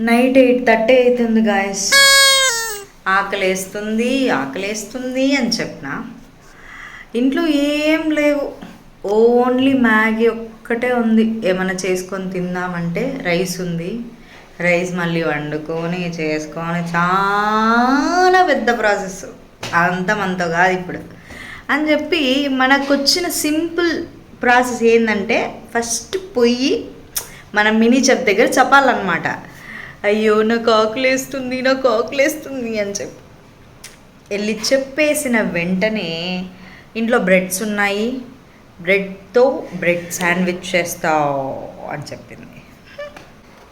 Night eight thirty అవుతుంది guys ఆకలేస్తుంది ఆకలేస్తుంది అని చెప్పిన. ఇంట్లో ఏం లేవు. ఓన్లీ మ్యాగీ ఒక్కటే ఉంది. ఏమైనా చేసుకొని తిందామంటే రైస్ ఉంది. రైస్ మళ్ళీ వండుకొని చేసుకొని చాలా పెద్ద ప్రాసెస్. అంతమంతో కాదు ఇప్పుడు. అని చెప్పి మనకు వచ్చిన సింపుల్ ప్రాసెస్ ఏంటంటే ఫస్ట్ పొయ్యి మన మినీ చెప్ దగ్గర చెప్పాలన్నమాట అయ్యో నాకు ఆకులేస్తుంది నాకు ఆకులేస్తుంది అని చెప్పి. వెళ్ళి చెప్పేసిన వెంటనే ఇంట్లో బ్రెడ్స్ ఉన్నాయి. బ్రెడ్తో బ్రెడ్ శాండ్విచ్ చేస్తావు అని చెప్పింది.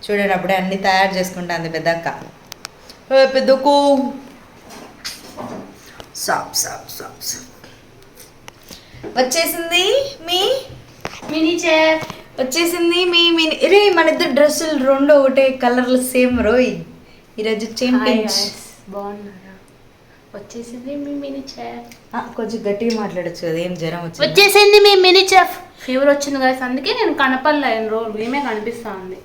చూడండి అప్పుడే అన్నీ తయారు చేసుకుంటా అంది పెద్దక్క. పెద్దకు సాప్ సాప్ సాప్ సాప్. వచ్చేసింది మీ? Mini chef. వచ్చేసింది. మీ మినీ రే మన ఇద్దరు డ్రెస్సులు రెండు ఒకటే కలర్లు సేమ్ రోయ్. ఈరోజు చేంపించ్ బాగున్నారా? వచ్చేసింది మీ మినీ చైర్ కొంచెం గట్టిగా మాట్లాడచ్చు కదా ఏం జ్వరం వచ్చింది? వచ్చేసింది మీ మినీ చెఫ్ ఫీవర్ వచ్చింది కదా అందుకే నేను కనపడలే ఎన్ని రోజులు ఏమే కనిపిస్తా ఉంది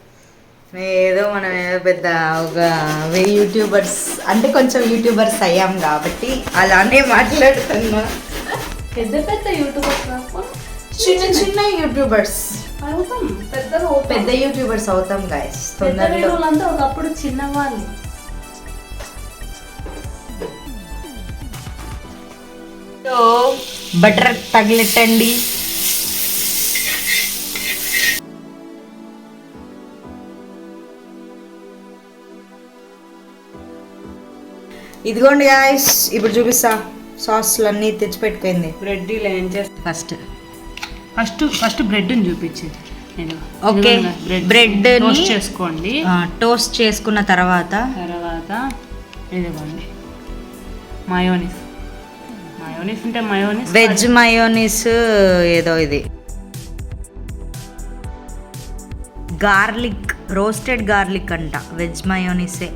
ఏదో మనం ఏదో పెద్ద ఒక వెయ్యి యూట్యూబర్స్ అంటే కొంచెం యూట్యూబర్స్ అయ్యాం కాబట్టి అలానే మాట్లాడుతున్నా. పెద్ద పెద్ద యూట్యూబర్స్ చిన్న చిన్న యూట్యూబర్స్. అవుతాం. పెద్దగా పెద్ద యూట్యూబర్స్ అవుతాం గాయస్ పెద్ద తొందరలో. వీడియోలంతా ఒకప్పుడు చిన్నవాళ్ళు. బటర్ తగిలెట్టండి. ఇదిగోండి గాయస్ ఇప్పుడు చూపిస్తా. సాస్లు అన్నీ తెచ్చిపెట్టుకుంది. బ్రెడ్ ఇలా ఏం చేస్తా? ఫస్ట్ ఫస్ట్ ఫస్ట్ బ్రెడ్ చూపించేది. నేను ఓకే బ్రెడ్ టోస్ట్ చేసుకోండి. టోస్ట్ చేసుకున్న తర్వాత? తర్వాత ఇదిగోండి మయోనిస్ మయోనిస్ అంటే మయోనిస్ వెజ్ మయోనీస్ ఏదో ఇది. గార్లిక్ రోస్టెడ్ గార్లిక్ అంట. వెజ్ మయోనీసే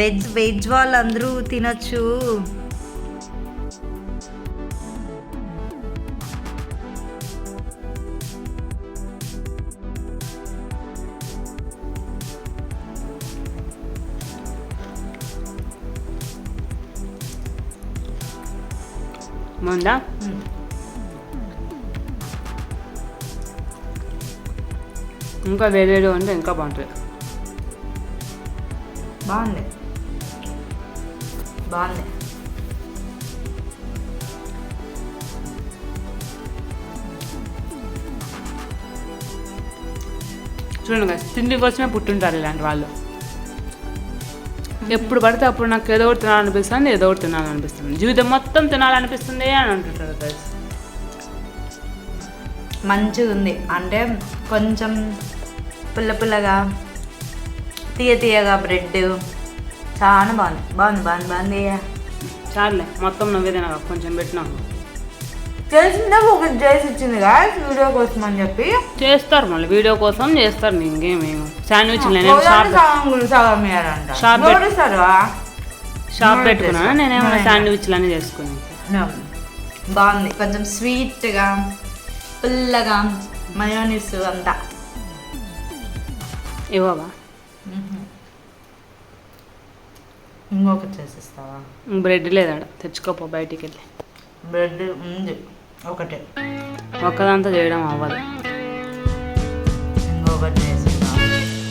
వెజ్ వెజ్ వాళ్ళందరూ తినొచ్చు. ముందా ఇంకా వేరేది ఉంటే ఇంకా బాగుంటుంది. బాగుంది. బాగుంది. చూడండి guys, తిండి కోసమే పుట్టుంటారు ఇలాంటి వాళ్ళు. ఎప్పుడు పడితే అప్పుడు నాకు ఏదో ఒకటి తినాలనిపిస్తుంది ఏదో ఒకటి తినాలనిపిస్తుంది. జీవితం మొత్తం తినాలనిపిస్తుంది అని అంటుంటారు. మంచిగా ఉంది. అంటే కొంచెం పుల్ల పుల్లగా తీయ తీయగా బ్రెడ్ చాలా బాగుంది. బాగుంది బాగుంది బాగుంది. చాలులే మొత్తం నువ్వే తినగా కొంచెం పెట్టినాను తెలిసిందే ఒక చేసి ఇచ్చింది కదా వీడియో కోసం అని చెప్పి. చేస్తారు మళ్ళీ వీడియో కోసం చేస్తారు ఇంకేమేమో శాండ్విచ్ షాప్. షాప్ పెట్టుకున్నాను చేస్తా. నేనేమో అవునా? శాండ్విచ్లు అన్నీ చేసుకున్నాను బాగుంది కొంచెం స్వీట్గా పుల్లగా మయోనీస్ అంతా. ఇవ్వవా? ఇంకొకటి చేసిస్తావా బ్రెడ్ లేదాడ తెచ్చుకోపో బయటికి వెళ్ళి బ్రెడ్ ఉంది. ఒకటే. ఒక్కదంతా చేయడం అవ్వదు. ఇంకొకటి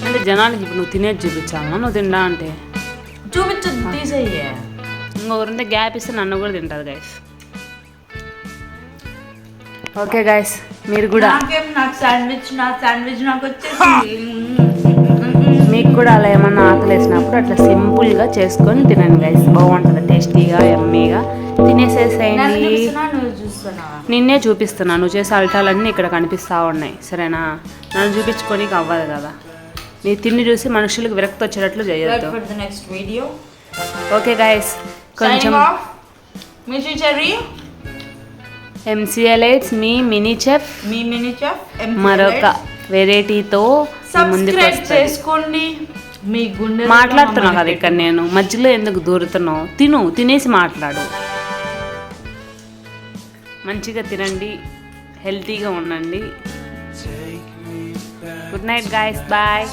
అంటే జనాలకి ఇప్పుడు నువ్వు తినేది చూపించాలా నువ్వు తిండా అంటే? చూపించు తీసేయ్యే. గ్యాప్ ఇస్తే నన్ను కూడా తింటుంది గైస్ ఓకే గైస్ మీరు కూడా. నాకేం నాకు శాండ్విచ్ నా శాండ్విచ్ నాకు వచ్చేసింది మీకు కూడా అలా ఏమన్నా ఆకలి వేసినప్పుడు అట్లా సింపుల్గా చేసుకొని తినండి గైస్ బాగుంటుంది టేస్టీగా ఎమ్మీగా తినేసేసేయండి. నిన్నే చూపిస్తున్నా నువ్వు చేసే అల్టాలన్నీ ఇక్కడ కనిపిస్తూ ఉన్నాయి. సరేనా? నన్ను చూపించుకోనికి అవ్వదు కదా. నీ తిండి చూసి మనుషులకు విరక్తి వచ్చేటట్లు చేయొద్దు. నెక్స్ట్ వీడియో ఓకే గైస్ కొంచెం ఎంసీఎలైట్స్ మీ మినీ చెఫ్ మీ మినీ చెఫ్ మరొక వెరైటీతో సబ్స్క్రైబ్ చేసుకోండి. మీ గుండె మాట్లాడుతున్నా కదా ఇక్కడ నేను. మధ్యలో ఎందుకు దూరుతున్నావు? తిను తినేసి మాట్లాడు. మంచిగా తినండి హెల్తీగా ఉండండి. Good night guys bye